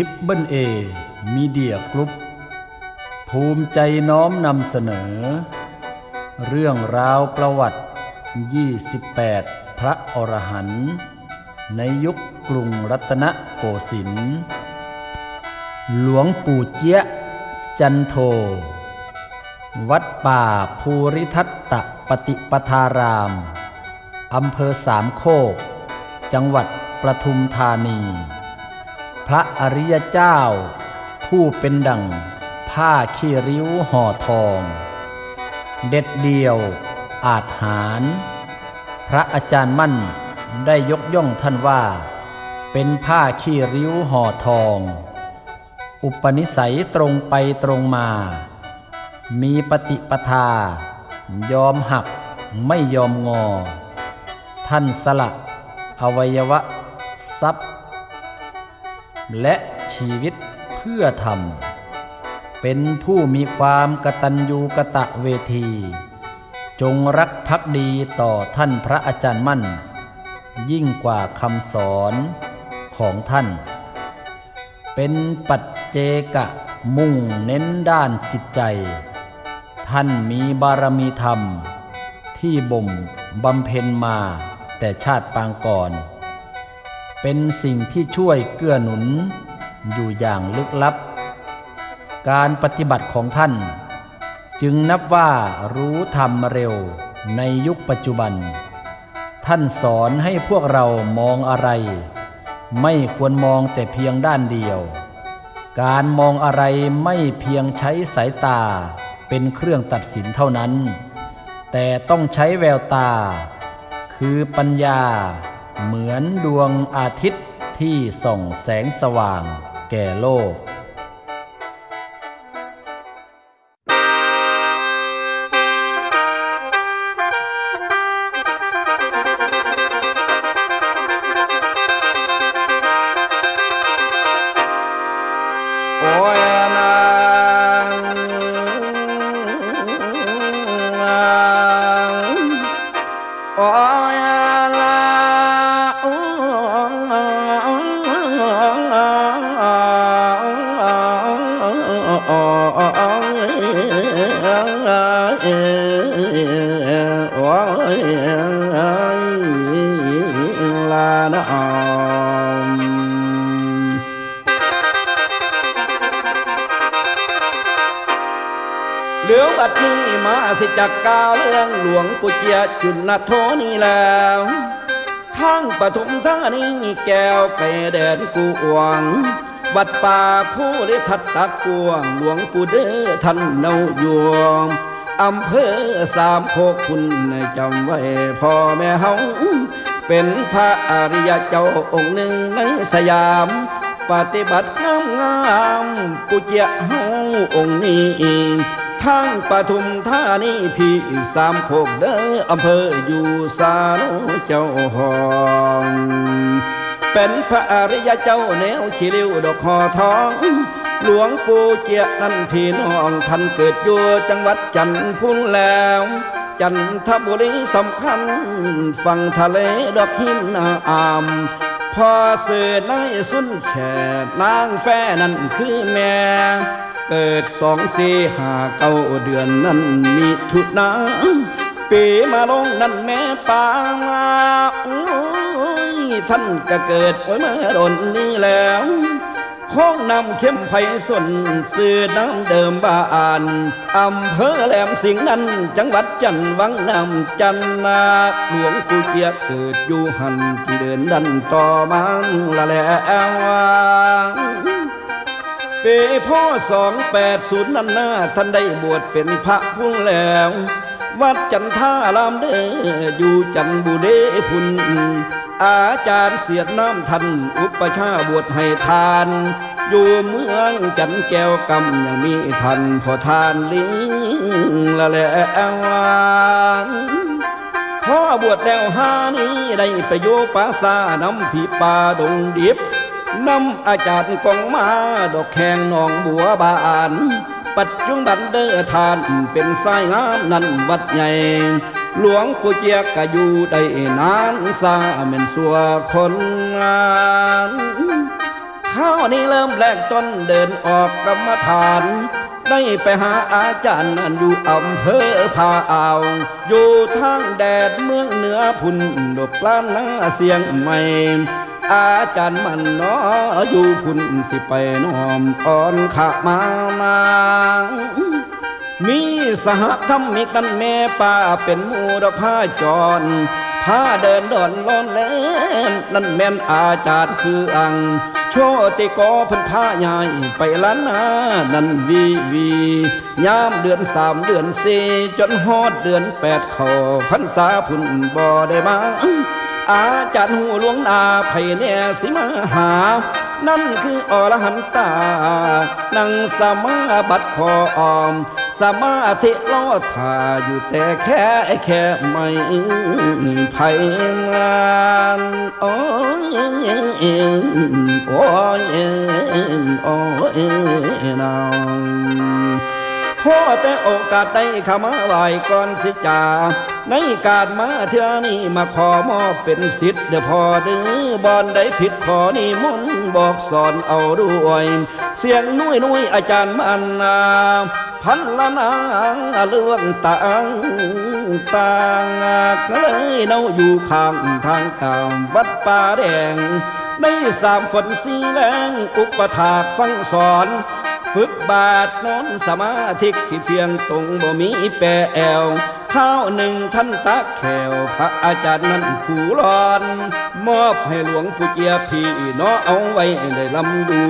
ทิปเบิลเอมีเดียกรุ๊ปภูมิใจน้อมนำเสนอ เรื่องราวประวัติ 28 พระอรหันต์ในยุคกรุงรัตนโกสินทร์หลวงปู่เจี๊ยจันโท วัดป่าภูริทัตตปฏิปทาราม อำเภอสามโคก จังหวัดประทุมธานี พระอริยเจ้า ผู้เป็นดังผ้าขี้ริ้วห่อทอง เด็ดเดียว อาจหาร พระอาจารย์มั่นได้ยกย่องท่านว่า เป็นผ้าขี้ริ้วห่อทอง อุปนิสัยตรงไปตรงมา มีปฏิปทา ยอมหักไม่ยอมงอ ท่านสละอวัยวะทรัพย์ และชีวิตเพื่อทำเป็นผู้มีความกตัญญูกะตะเวที จงรักภักดีต่อท่านพระอาจารย์มั่น ยิ่งกว่าคำสอนของท่าน เป็นปัจเจกะมุ่งเน้นด้านจิตใจ ท่านมีบารมีธรรม ที่บ่มบำเพ็ญมาแต่ชาติปางก่อน เป็นสิ่งที่ช่วยเกื้อหนุนอยู่อย่างลึกลับ การปฏิบัติของท่าน จึงนับว่ารู้ธรรมเร็วในยุคปัจจุบัน ท่านสอนให้พวกเรามองอะไร ไม่ควรมองแต่เพียงด้านเดียว การมองอะไรไม่เพียงใช้สายตาเป็นเครื่องตัดสินเท่านั้น แต่ต้องใช้แววตา คือปัญญา เหมือนดวงอาทิตย์ที่ส่องแสงสว่างแก่โลก โอ้ยลานะอมเหลืองบัดนี้มาสิจากกาวเรื่องหลวงปุเจียจุนโทนี่แล้วทั้งปฐุมธานีแก้วไปแดนกูอวง วัดป่าผู้ลิทัดตะกวง หลวงปู่เด้อท่านเนายวงอำเภอสามโคกคุณจำไว้พ่อแม่เฮาเป็นพระอริยเจ้าองค์หนึ่งในสยาม ปฏิบัติงามงามๆปุเจียเฮาองค์นี้ทางปทุมธานีพี่สามโคกเด้ออำเภออยู่สาโนเจ้าหอง เป็นพระอริยเจ้าแนวขีริ้วดอกคอทอง หลวงปู่เจียนั่นพี่น้องท่านเกิดอยู่จังหวัดจันทพุนแล้ว จันทบุรีสำคัญ ฝั่งทะเลดอกหินอามพอเสือนายสุนแขกนางแฟนั่นคือแม่เกิดสองสี่หาเก้าเดือนนั้นมีทุนาปีมาลงนั่นแม่ปางอ้ย ท่านก็เกิดไว้มาดนนี้แล้วข้องนำเข้มไผ่ส่วนสื่อน้ำเดิมบานอำเภอแหลมสิงห์นั้น จังหวัดจันทร์วังน้ำจันนาหลวงปู่เจียเกิดอยู่หันที่เดินดันต่อมังละแล้วปีพ่อสองแปดศูนย์นั้นหน้าท่านได้บวชเป็นพระพุ่งแล้ว วัดจันท่ารามเดออยู่จันบุเดพุน อาจารย์เสียดน้ำทันอุปชาบวชให้ทาน อยู่เมืองจันแก้วกำยังมีทันพอทานลิงละแล้วพ่อบวชแล้วหานี้ได้ไปโยปาสานำผีป่าดงดิบนำอาจารย์กองมาดอกแขงหนองบัวบาน ปัจจุบันเดอทานเป็นสายงามนั่นวัดใหญ่ หลวงปู่เจียกก็อยู่ได้นานสาเม็นสัวคนงานคข้าวนี้เริ่มแรกต้นเดินออกกรรมฐาน ได้ไปหาอาจารย์นั่นอยู่อำเภอพาอ่าว อยู่ทางแดดเมืองเหนือพุ่นดกล้านหน้าเสียงใหม่ อาจารย์มันนาะอยู่พุ่นสิไปน้อมอ่อนขะมามา มีสหธรรมิกนั่นแม่ป้าเป็นมูรพาจรพาเดินดอนลอนแลนนั่นแม่นอาจารย์เฟืออัง โชติกอพันพาใหญ่ไปล้านนานั่นวีวียามเดือนสามเดือนสี่จนฮอดเดือนแปดขาพันษาพุ่นบ่ได้มาอาจารย์หูหลวงนาไผเนี่ยสิมาหา นั่นคืออรหันตา นั่งสมาบัติพอออม สมาธิลอดทาอยู่แต่แค่แค่ไม่ไผงานโอ้ยโอ้ยโอ้ยนางพ่อแต่โอกาสได้ข้ามาไหวก่อนสิจาในการมาเท่านี้มาขอมอบเป็นสิทธิ์เดี๋ยวพอเดือบอนได้ผิดขอนี่มนบอกสอนเอาด้วย เสียงนุ้ยนุ้ยอาจารย์มันนาพันละนางเรื่องต่างต่างเลยเนาอยู่ข้างทางกามวัดป่าแดง ได้สามฝนสีแรงอุปถากฟังสอน ฝึกบาทนอนสมาธิสิเทียงตรงบ่มีแปรแอว ข้าวหนึ่งท่านตักแขวพระอาจารย์นั้นขู่ร้อน มอบให้หลวงปู่เจียพี่นาะเอาไว้ได้ลำดู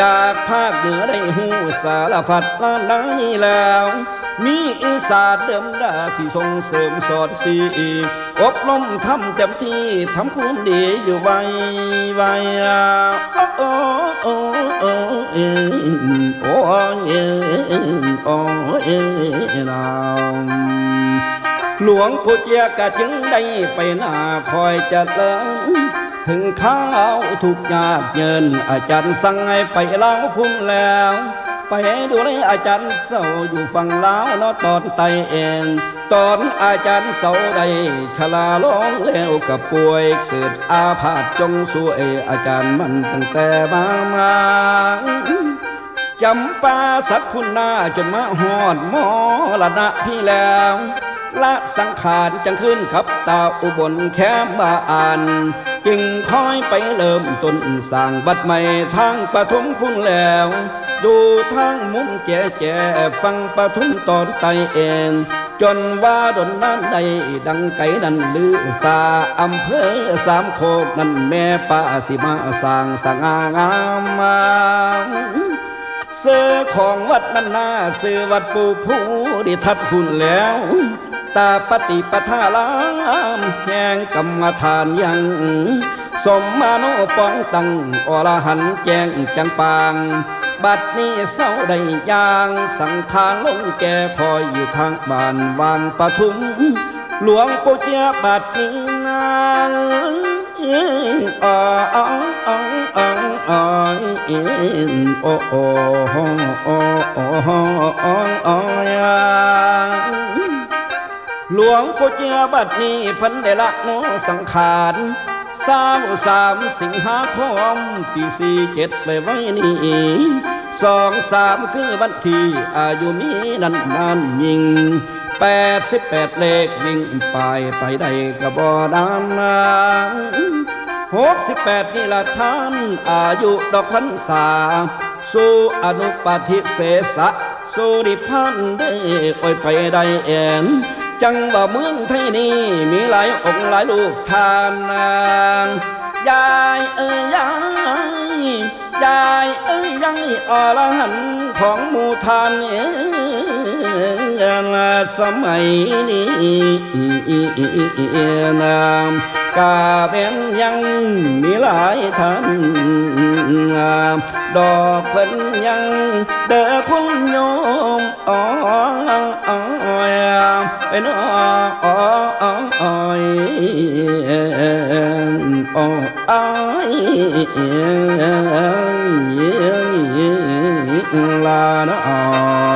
จากภาคเหนือได้หูสารพัดล้านนานี้แล้ว มีอีสานเดิมดาสิส่งเสริมสอนสีอบรมทำเต็มที่ทำความดีอยู่ไว้ไว้อะโอ้โอ้โอ้โอ้เอ็นโอ้เอ็นโอ้เอ็นนาว หลวงปู่เจียกะจึงได้ไปหน้าคอยจะเลิงถึงข้าวถูกยากเยินอาจารย์สั่งให้ไปเล่าพุ่งแล้ว ไปดูแลยอาจารย์เสาอยู่ฝั่งลาวเนาะตอนไตเองตอนอาจารย์เสาได้ชลาร้องแล้วกับป่วยเกิดอาพาธจงสวยอาจารย์มันตั้งแต่มามาจำปาสักคุณนาจนมาหอดมอละนะพี่แล้ว ละสังขารจังขึ้นกับตาอุบลแค่มาอ่าน จึงคอยไปเริ่มต้นสร้างบัดใหม่ทางปฐมพุ่งแล้ว ดูทางมุมแจ่แจ่ฟังปทุมตอนไตเองจนว่าดนนั้นใดดังไก่นั้นลือสาอำเภอสามโคกนั่นแม่ป้าสิมาสร้างสง่างามมาเสื้อของวัดนั้นนาเสื้อวัดปูผู้ดิทัดพุ่นแล้ว ตาปฏิปทาลามแห่งกรรมฐานยัง สมมาโนปองตังอรหันแจ้งจังปาง บัดนี้เศร้าได้ยางสังขารลงแก่คอยอยู่ทางบ้านวางปทุม หลวงปู่เจียบัดนี้นานอ๋ออ๋ออ๋ออ๋ออ๋อโอ้โอ้โอ้โอ้โอ้โอ้โอ้ยา หลวงปู่เจียบัดนี้พันได้ละโนสังขารสามสามสิงหาคมปีสี่เจ็ดไปไว้นี่สองสามคือวันที่อายุมีนันนานยิงแปดสิบแปดเลขวิ่งไปไปได้กระบอดานนางหกสิบแปดนี่ละท่านอายุดอกพันษาสู่อนุปาทิเสสะสู่ดิพันได้โอยไปได้แอน จังว่าเมืองไทยนี้มีหลายองค์หลายลูกทานนางยายเอ้ยยายยายเอ้ยยายอรหันต์ของหมู่ทานเอ้สมัยนี้นามกาเป็นยังมีหลายท่านดอกเพิ่นยังเด้อคุณโยมอ๋อ ลาเนาะ